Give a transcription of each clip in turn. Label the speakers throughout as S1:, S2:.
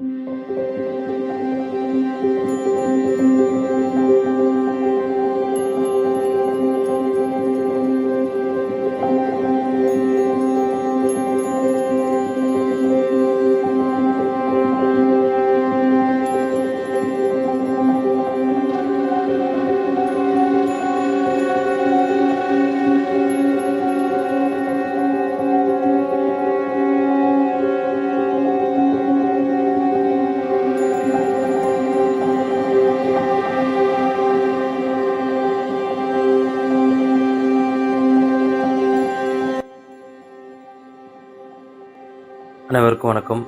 S1: Thank you. அனைவருக்கும் வணக்கம்.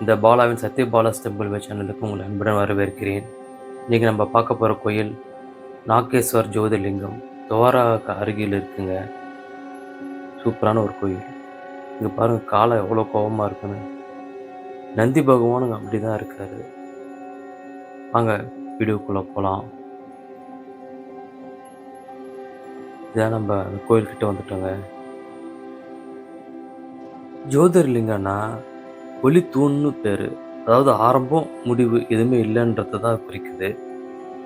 S1: இந்த பாலாவின் சத்ய ஸ்டெம்பிள் டெம்பிள் வே சேனலுக்கு உங்களை அன்புடன் வரவேற்கிறேன். இன்றைக்கி நம்ம பார்க்க போகிற கோயில் நாகேஸ்வர் ஜோதிர்லிங்கம் துவாராவுக்கு அருகில் இருக்குங்க. சூப்பரான ஒரு கோயில். இங்கே பாருங்கள் காலை எவ்வளோ கோபமாக இருக்குன்னு. நந்தி பகவானுங்க அப்படி தான் இருக்காரு. வாங்க வீடியோக்குள்ளே போகலாம் இதான் நம்ம அந்த கோயில்கிட்ட வந்துட்டோங்க. ஜோதிர்லிங்கம்னா ஒளி தூண்னு பேர். அதாவது ஆரம்பம் முடிவு எதுவுமே இல்லைன்றது தான் குறிக்குது.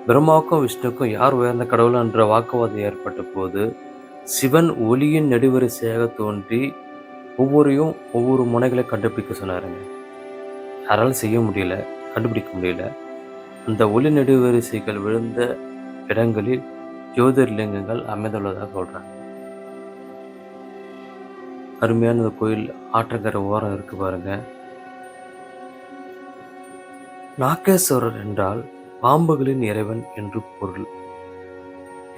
S1: பிரம்மாவுக்கும் விஷ்ணுக்கும் யார் உயர்ந்த கடவுள்ன்ற வாக்குவாதம் ஏற்பட்ட போது சிவன் ஒளியின் நெடுவரிசையாக தோன்றி ஒவ்வொரையும் ஒவ்வொரு முனைகளை கண்டுபிடிக்க சொன்னாருங்க. யாராலும் செய்ய முடியல கண்டுபிடிக்க முடியல. அந்த ஒளி நெடுவரிசைகள் விழுந்த இடங்களில் ஜோதிர்லிங்கங்கள் அமைந்துள்ளதாக சொல்கிறாங்க அருமையான இந்த கோயில் ஆற்றங்கரை ஓரம் இருக்கு பாருங்க. நாகேஸ்வரர் என்றால் பாம்புகளின் இறைவன் என்று பொருள்.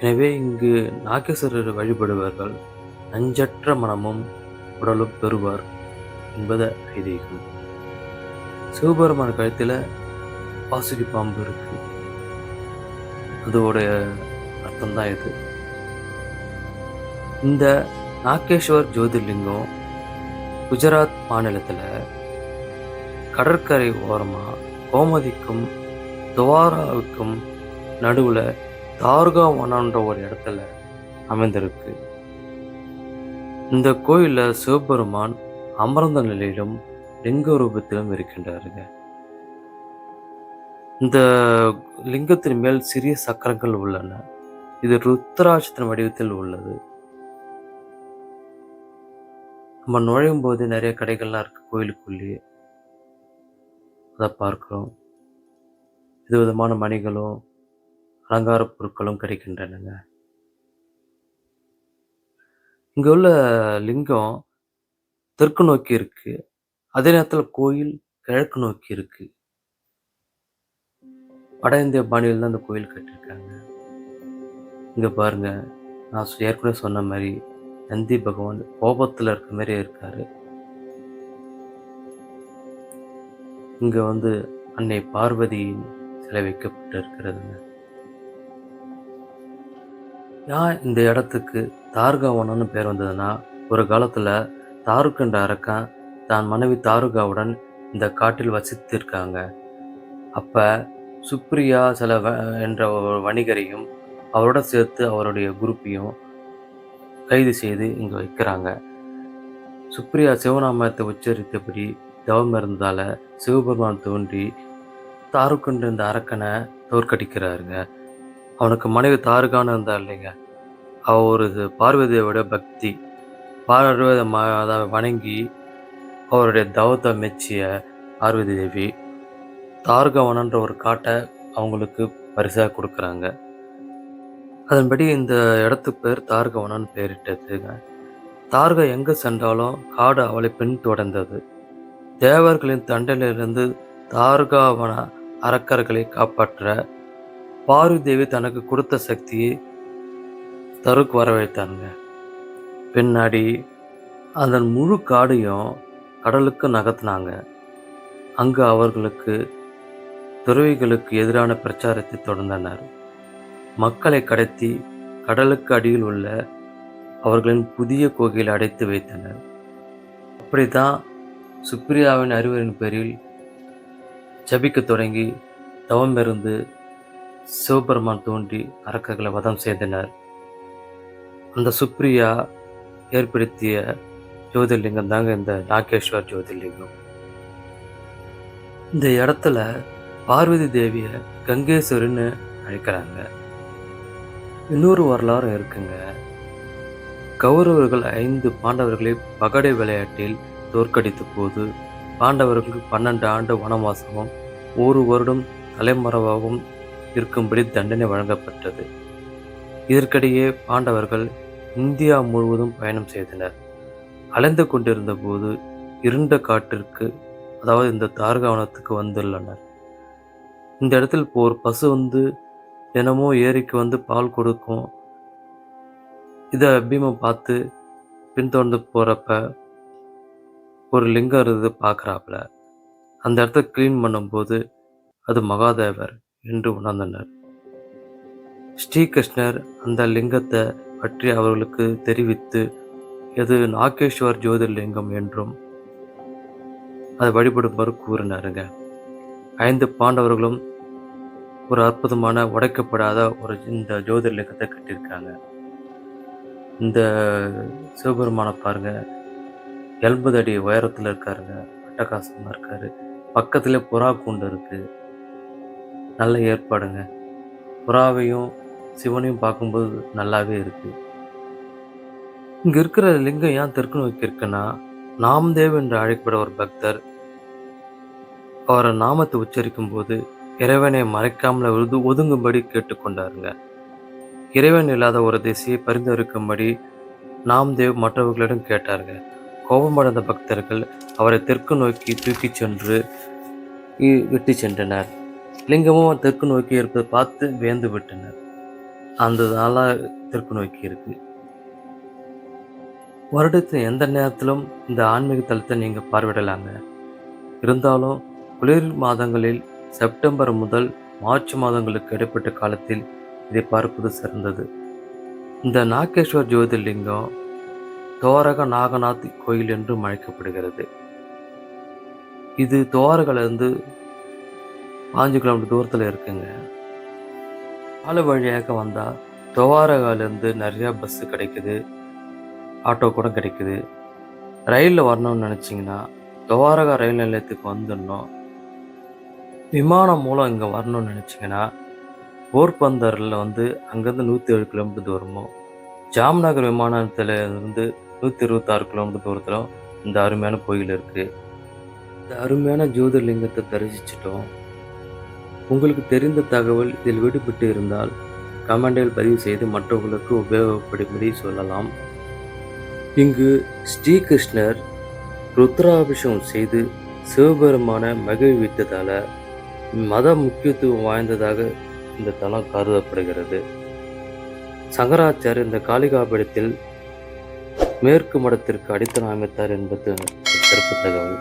S1: எனவே இங்கு நாகேஸ்வரர் வழிபடுபவர்கள் நஞ்சற்ற மனமும் உடலும் பெறுவார் என்பது ஐதீகம். சிவபெருமான் கழுத்தில் பாசுகி பாம்பு இருக்கு. அதோடைய அர்த்தம்தான் இது. இந்த நாகேஸ்வர் ஜோதிர்லிங்கம் குஜராத் மாநிலத்தில் கடற்கரை ஓரமாக கோமதிக்கும் துவாராவுக்கும் நடுவில் தார்காவனன்ற ஒரு இடத்துல அமைந்திருக்கு. இந்த கோயிலில் சிவபெருமான் அமர்ந்த நிலையிலும் லிங்க ரூபத்திலும் இருக்கின்றாருங்க. இந்த லிங்கத்தின் மேல் சிறிய சக்கரங்கள் உள்ளன. இது ருத்ராட்சத்தின் வடிவத்தில் உள்ளது. நம்ம நுழையும் போது நிறைய கடைகள்லாம் இருக்கு கோயிலுக்குள்ளேயே. அதை பார்க்குறோம். விதவிதமான மணிகளும் அலங்கார பொருட்களும் கிடைக்கின்றனங்க. இங்கே உள்ள லிங்கம் தெற்கு நோக்கி இருக்கு. அதே நேரத்தில் கோயில் கிழக்கு நோக்கி இருக்கு. வட இந்திய பாணியில் தான் அந்த கோயில் கட்டியிருக்காங்க இங்கே பாருங்க நான் ஏற்கனவே சொன்ன மாதிரி நந்தி பகவான் கோபத்தில் இருக்க மாதிரி இருக்கார். இங்கே வந்து அன்னை பார்வதியின் சிலை வைக்கப்பட்டு இருக்கிறதுங்க ஏன் இந்த இடத்துக்கு தார்காவனம்னு பேர் வந்ததுன்னா ஒரு காலத்தில் தாருக்கண்ட அரக்கன் தான் மனைவி தாருகாவுடன் இந்த காட்டில் வசித்திருக்காங்க. அப்போ சுப்ரியா சில வ- என்ற ஒரு வணிகரையும் அவரோட சேர்த்து அவருடைய குரூப்பையும் கைது செய்து இங்கே வைக்கிறாங்க. சுப்ரியா சிவநாமத்தை உச்சரித்தபடி தவம் இருந்ததால் சிவபெருமான் தோன்றி தாருக்குண்டு இந்த அரக்கனை தோற்கடிக்கிறாருங்க. அவனுக்கு மனைவி தாருகான்னு இருந்தா இல்லைங்க. அவ ஒரு இது பார்வதியோட பக்தி. பார்வதி ம- வணங்கி அவருடைய தவத்தை மெச்சிய பார்வதி தேவி தார்கவனன்ற ஒரு காட்டை அவங்களுக்கு பரிசாக கொடுக்குறாங்க. அதன்படி இந்த இடத்துக்கு பேர் தார்கவனம்னு பெயரிட்டதுங்க. தார்கா எங்கே சென்றாலும் காடு அவளை பின் தொடர்ந்தது. தேவர்களின் தண்டனையிலிருந்து தார்காவன அரக்கர்களை காப்பாற்ற பார்வதி தேவி தனக்கு கொடுத்த சக்தியை தருக்கு வரவழைத்தாங்க பின்னாடி அதன் முழு காடையும் கடலுக்கு நகர்த்தினாங்க. அங்கு அவர்களுக்கு துறவிகளுக்கு எதிரான பிரச்சாரத்தை தொடர்ந்தனர். மக்களை கடத்தி கடலுக்கு அடியில் உள்ள அவர்களின் புதிய கோகையில் அடைத்து வைத்தனர். அப்படித்தான் சுப்ரியாவின் அறிவரின் பேரில் ஜபிக்க தொடங்கி தவம் இருந்து சிவபெருமான் தோன்றி அரக்கர்களை வதம் செய்தனர். அந்த சுப்ரியா ஏற்படுத்திய ஜோதிர்லிங்கம் தாங்க இந்த நாகேஸ்வர் ஜோதிர்லிங்கம். இந்த இடத்துல பார்வதி தேவியை கங்கேஸ்வரின்னு அழைக்கிறாங்க. இன்னொரு வரலாறு இருக்குங்க. கௌரவர்கள் ஐந்து பாண்டவர்களை பகடை விளையாட்டில் தோற்கடித்த போது பாண்டவர்களுக்கு பன்னெண்டு ஆண்டு வனவாசமும் ஒரு வருடம் தலைமறைவாகவும் இருக்கும்படி தண்டனை வழங்கப்பட்டது. இதற்கிடையே பாண்டவர்கள் இந்தியா முழுவதும் பயணம் செய்தனர். அலைந்து கொண்டிருந்த போது இருண்ட காட்டிற்கு அதாவது இந்த தார்காவனத்துக்கு வந்துள்ளனர். இந்த இடத்தில் போர் பசு வந்து தினமும் ஏரிக்கு வந்து பால் கொடுக்கும். இதை பீமம் பார்த்து பின்தொடர்ந்து போகிறப்ப ஒரு லிங்கம் இருந்தது பார்க்குறாப்புல. அந்த இடத்த க்ளீன் பண்ணும்போது அது மகாதேவர் என்று உணர்ந்தனர். ஸ்ரீகிருஷ்ணர் அந்த லிங்கத்தை பற்றி அவர்களுக்கு தெரிவித்து இது நாகேஸ்வர் ஜோதிர்லிங்கம் என்றும் அதை வழிபடுமாறு கூறினாருங்க. ஐந்து பாண்டவர்களும் ஒரு அற்புதமான உடைக்கப்படாத ஒரு இந்த ஜோதிர்லிங்கத்தை கட்டியிருக்காங்க. இந்த சிவபெருமானை பாருங்க. எண்பது அடி உயரத்தில் இருக்காருங்க. அட்டகாசமாக இருக்கார். பக்கத்தில் புறா கூண்டு இருக்குது நல்ல ஏற்பாடுங்க. புறாவையும் சிவனையும் பார்க்கும்போது நல்லாவே இருக்குது இங்கே இருக்கிற லிங்கம் ஏன் தெற்கு நோக்கி இருக்குன்னா நாம்தேவ் என்று அழைக்கப்பட ஒரு பக்தர் அவரை நாமத்தை உச்சரிக்கும் போது இறைவனை மறைக்காமல் ஒது ஒதுங்கும்படி கேட்டுக்கொண்டாருங்க. இறைவன் இல்லாத ஒரு திசையை பரிந்துரைக்கும்படி நாம்தேவ் மற்றவர்களிடம் கேட்டாருங்க. கோபமடைந்த பக்தர்கள் அவரை தெற்கு நோக்கி தூக்கிச் சென்று விட்டு சென்றனர். லிங்கமும் தெற்கு நோக்கி இருப்பதை பார்த்து வியந்து விட்டனர். அந்த நாளாக தெற்கு நோக்கி இருக்கு. வருடத்தின் எந்த நேரத்திலும் இந்த ஆன்மீக தலத்தை நீங்கள் பார்வையிடலாங்க. இருந்தாலும் குளிர் மாதங்களில் செப்டம்பர் முதல் மார்ச் மாதங்களுக்கு இடைப்பட்ட காலத்தில் இதை பார்ப்பது சிறந்தது. இந்த நாகேஸ்வர் ஜோதிர்லிங்கம் தோரக நாகநாத் கோயில் என்றும் அழைக்கப்படுகிறது. இது தோரகிலிருந்து பாஞ்சு கிலோமீட்டர் தூரத்தில் இருக்குங்க. ஆளு வழியாக வந்தால் துவாரகாலேருந்து நிறையா பஸ்ஸு கிடைக்குது. ஆட்டோ கூட கிடைக்குது. ரயிலில் வரணும்னு நினச்சிங்கன்னா துவாரகா ரயில் நிலையத்துக்கு வந்துடணும். விமானம் மூலம் இங்கே வரணும்னு நினச்சிங்கன்னா போர்பந்தரில் வந்து அங்கேருந்து நூற்றி ஏழு கிலோமீட்டர் தூரமும் ஜாம்நகர் விமான இருந்து நூற்றி இருபத்தாறு கிலோமீட்டர் தூரத்தில் இந்த அருமையான கோயில் இருக்குது இந்த அருமையான ஜோதிர்லிங்கத்தை தரிசிச்சிட்டோம். உங்களுக்கு தெரிந்த தகவல் இதில் விடுபட்டு இருந்தால் கமெண்டில் பதிவு செய்து மற்றவர்களுக்கு உபயோகப்படும்படி சொல்லலாம். இங்கு ஸ்ரீகிருஷ்ணர் ருத்ராபிஷேகம் செய்து சிவபெருமான மகிழ்வித்ததால் மத முக்கியத்துவம் வாய்ந்ததாக இந்த தலம் கருதப்படுகிறது. சங்கராச்சார் இந்த காளிகாபீடத்தில் மேற்கு மடத்திற்கு அடித்தளம் அமைத்தார் என்பது சிறப்பு தகவல்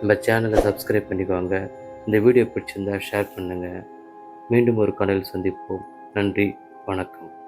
S1: நம்ம சேனலை சப்ஸ்கிரைப் பண்ணிக்கோங்க. இந்த வீடியோ பிடிச்சிருந்தா ஷேர் பண்ணுங்கள் மீண்டும் ஒரு கடையில் சந்திப்போம். நன்றி. வணக்கம்.